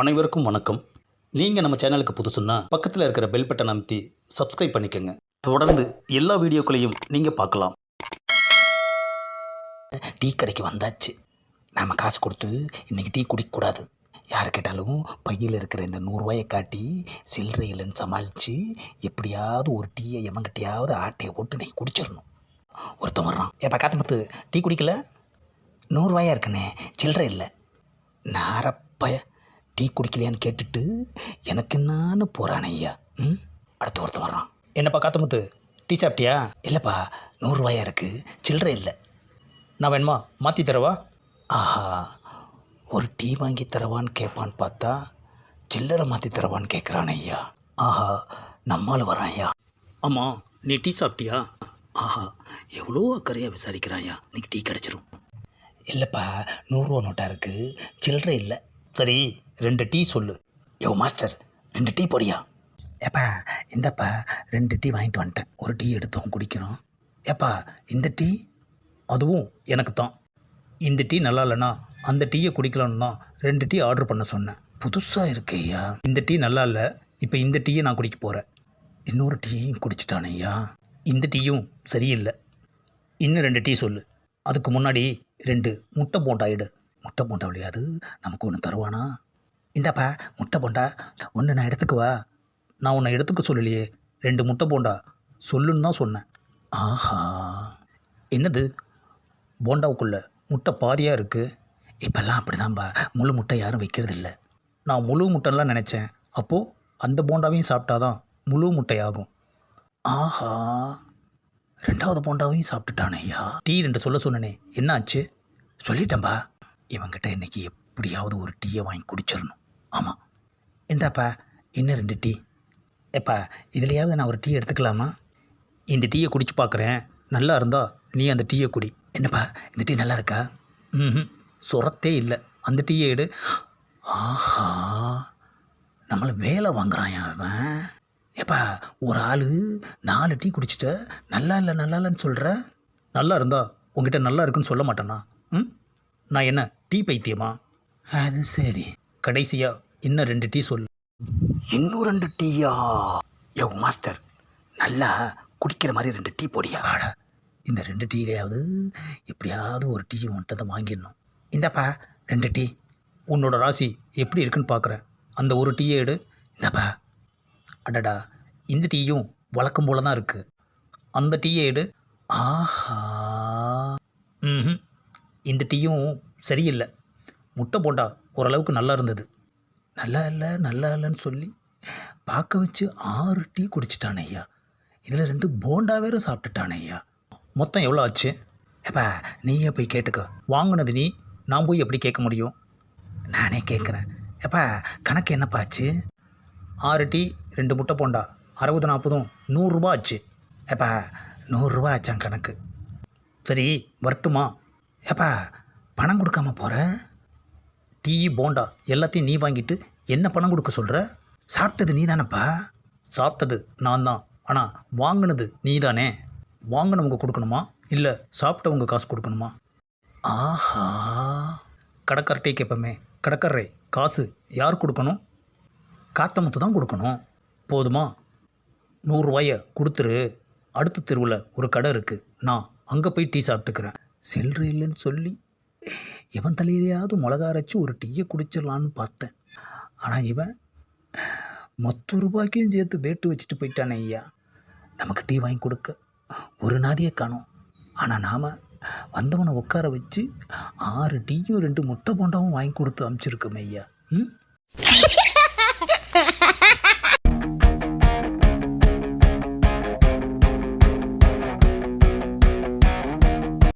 அனைவருக்கும் வணக்கம். நீங்கள் நம்ம சேனலுக்கு புதுசுன்னா பக்கத்தில் இருக்கிற பெல் பட்டன் அமைத்தி சப்ஸ்கிரைப் பண்ணிக்கோங்க. தொடர்ந்து எல்லா வீடியோக்களையும் நீங்கள் பார்க்கலாம். டீ கடைக்கு வந்தாச்சு. நாம் காசு கொடுத்து இன்றைக்கி டீ குடிக்கக்கூடாது. யார் கேட்டாலும் பையில் இருக்கிற இந்த நூறுரூவாயை காட்டி சில்லறை இல்லைன்னு சமாளித்து எப்படியாவது ஒரு டீயை எமங்கிட்டையாவது ஆட்டையை போட்டு நீ குடிச்சிடணும். ஒருத்தன் வர்றான். ஏப்பா காத்தமுத்து டீ குடிக்கல? நூறுரூவாயா இருக்குண்ணே சில்லறை இல்லை. நாரப்பய டீ குடிக்கலையான்னு கேட்டுட்டு எனக்கு என்னான்னு போகிறானே ஐயா. ம்? அடுத்து ஒருத்தர் வர்றான். என்னப்பா காத்தமுத்து? டீ சாப்பிட்டியா? இல்லைப்பா நூறுரூவாயா இருக்குது சில்லற இல்லை. நான் வேணுமா? மாற்றி தரவா? ஆஹா ஒரு டீ வாங்கி தரவான்னு கேட்பான்னு பார்த்தா சில்லறை மாற்றி தரவான்னு கேட்குறானே ஐயா. ஆஹா நம்மால் வரான் ஐயா. ஆமாம் நீ டீ சாப்பிட்டியா? ஆஹா எவ்வளோ அக்கறையாக விசாரிக்கிறாயா இன்னைக்கு டீ கிடச்சிரும். இல்லைப்பா நூறுரூவா நோட்டாக இருக்குது சில்லறை இல்லை. சரி ரெண்டு டீ சொல்லு. யோ மாஸ்டர் ரெண்டு டீ போடியா? ஏப்பா இந்தப்பா ரெண்டு டீ வாங்கிட்டு வந்துட்டேன். ஒரு டீ எடுத்தோம் குடிக்கிறோம். ஏப்பா இந்த டீ? அதுவும் எனக்கு தான். இந்த டீ நல்லா இல்லைனா அந்த டீயை குடிக்கலான்னு தான் ரெண்டு டீ ஆர்டர் பண்ண சொன்னேன். புதுசாக இருக்கு ஐயா. இந்த டீ நல்லா இல்லை இப்போ இந்த டீயை நான் குடிக்க போகிறேன் இன்னொரு டீயும் குடிச்சிட்டானே ஐயா. இந்த டீயும் சரியில்லை. இன்னும் ரெண்டு டீ சொல்லு. அதுக்கு முன்னாடி ரெண்டு முட்டை போண்டா இடு முட்டை போண்டா விளையாது. நமக்கு ஒன்று தருவானா? இந்தாப்பா முட்டை போண்டா. ஒன்று நான் எடுத்துக்குவா நான் உன்னை எடுத்துக்க சொல்லலையே. ரெண்டு முட்டை போண்டா. சொல்லுன்னு தான் சொன்னேன். ஆஹா. என்னது? போண்டாவுக்குள்ள முட்டை பாதியாக இருக்குது இப்போல்லாம் அப்படிதான்பா. முழு முட்டை யாரும் வைக்கிறது இல்லை நான் முழு முட்டைலாம் நினச்சேன். அப்போது அந்த போண்டாவையும் சாப்பிட்டாதான் முழு முட்டையாகும். ஆஹா. ரெண்டாவது போண்டாவையும் சாப்பிட்டுட்டானே ஐயா. டீ ரெண்டு சொல்ல சொன்னனே. என்னாச்சு சொல்லிட்டேன்பா. இவங்கிட்ட இன்னைக்கு எப்படியாவது ஒரு டீயை வாங்கி குடிச்சிடணும். ஆமாம் இந்தாப்பா இன்னும் ரெண்டு டீ. எப்பா இதுலையாவது நான் ஒரு டீ எடுத்துக்கலாமா? இந்த டீயை குடிச்சு பார்க்குறேன் நல்லா இருந்தால் நீ அந்த டீயை குடி. என்னப்பா இந்த டீ நல்லா இருக்கா? ம் சுரத்தே இல்லை. அந்த டீயை எடு. ஆஹா. நம்மளை வேலை வாங்குறான் அவன்? ஏப்பா ஒரு ஆள் நாலு டீ குடிச்சிட்ட நல்லா இல்லை நல்லா இல்லைன்னு சொல்கிற நல்லா இருந்தா உங்ககிட்ட நல்லா இருக்குன்னு சொல்ல மாட்டேனா? ம்? நான் என்ன டீ பைத்தியமா? அது சரி. கடைசியாக இன்னும் ரெண்டு டீ சொல்லு. இன்னும் ரெண்டு டீயா? யோ மாஸ்டர் நல்லா குடிக்கிற மாதிரி ரெண்டு டீ போடியா? வாடா இந்த ரெண்டு டீலையாவது எப்படியாவது ஒரு டீ உன்கிட்ட தான் வாங்கிடணும். இந்தாப்பா ரெண்டு டீ. உன்னோட ராசி எப்படி இருக்குன்னு பார்க்குறேன் அந்த ஒரு டீயை எடு. இந்தாப்பா. அடடா இந்த டீயும் வழக்கம் போல தான் இருக்குது அந்த டீயை எடு. ஆஹா. ம் இந்த டீயும் சரியில்லை. முட்டை போட்டா ஓரளவுக்கு நல்லா இருந்தது. நல்லா இல்லை நல்லா இல்லைன்னு சொல்லி பார்க்க வச்சு ஆறு டீ குடிச்சிட்டானே ஐயா. இதில் ரெண்டு போண்டா வேறு சாப்பிட்டுட்டானே ஐயா. மொத்தம் எவ்வளோ ஆச்சு? ஏப்பா நீயே போய் கேட்டுக்க. வாங்கினது நீ நான் போய் எப்படி கேட்க முடியும்? நானே கேட்குறேன். ஏப்பா கணக்கு என்னப்பா ஆச்சு? ஆறு டீ ரெண்டு முட்டை போண்டா அறுபது நாற்பதும் நூறுரூபா ஆச்சு. ஏப்பா நூறுரூவா ஆச்சான் கணக்கு. சரி வரட்டுமா? ஏப்பா பணம் கொடுக்காம போகிறேன் டீ போண்டா எல்லாத்தையும் நீ வாங்கிட்டு என்ன பணம் கொடுக்க சொல்கிற சாப்பிட்டது நீ தானேப்பா சாப்பிட்டது நான் தான் ஆனால் வாங்கினது நீ தானே வாங்கினவங்க கொடுக்கணுமா? இல்லை சாப்பிட்டவங்க காசு கொடுக்கணுமா? ஆஹா. கடைக்கார்ட்டே கேட்போமே கடைக்காரரே காசு யார் கொடுக்கணும்? காத்தமுத்து தான் கொடுக்கணும். போதுமா? நூறுரூவாயை கொடுத்துரு. அடுத்த தெருவில் ஒரு கடை இருக்குது நான் அங்கே போய் டீ சாப்பிட்டுக்கிறேன். சில்லறை இல்லைன்னு சொல்லி. இவன் தலையிலையாவது மிளகா அரைச்சி ஒரு டீயை குடிச்சிடலான்னு பார்த்தேன். ஆனால் இவன் மொத்த ரூபாய்க்கும் சேர்த்து வேட்டு வச்சுட்டு போயிட்டானே ஐயா. நமக்கு டீ வாங்கி கொடுக்க. ஒரு நாதியை காணும். ஆனால் நாம் வந்தவனை உட்கார வச்சு ஆறு டீயும் ரெண்டு முட்டை போண்டாவும் வாங்கி கொடுத்து அமுச்சிருக்கோம் ஐயா. ம்?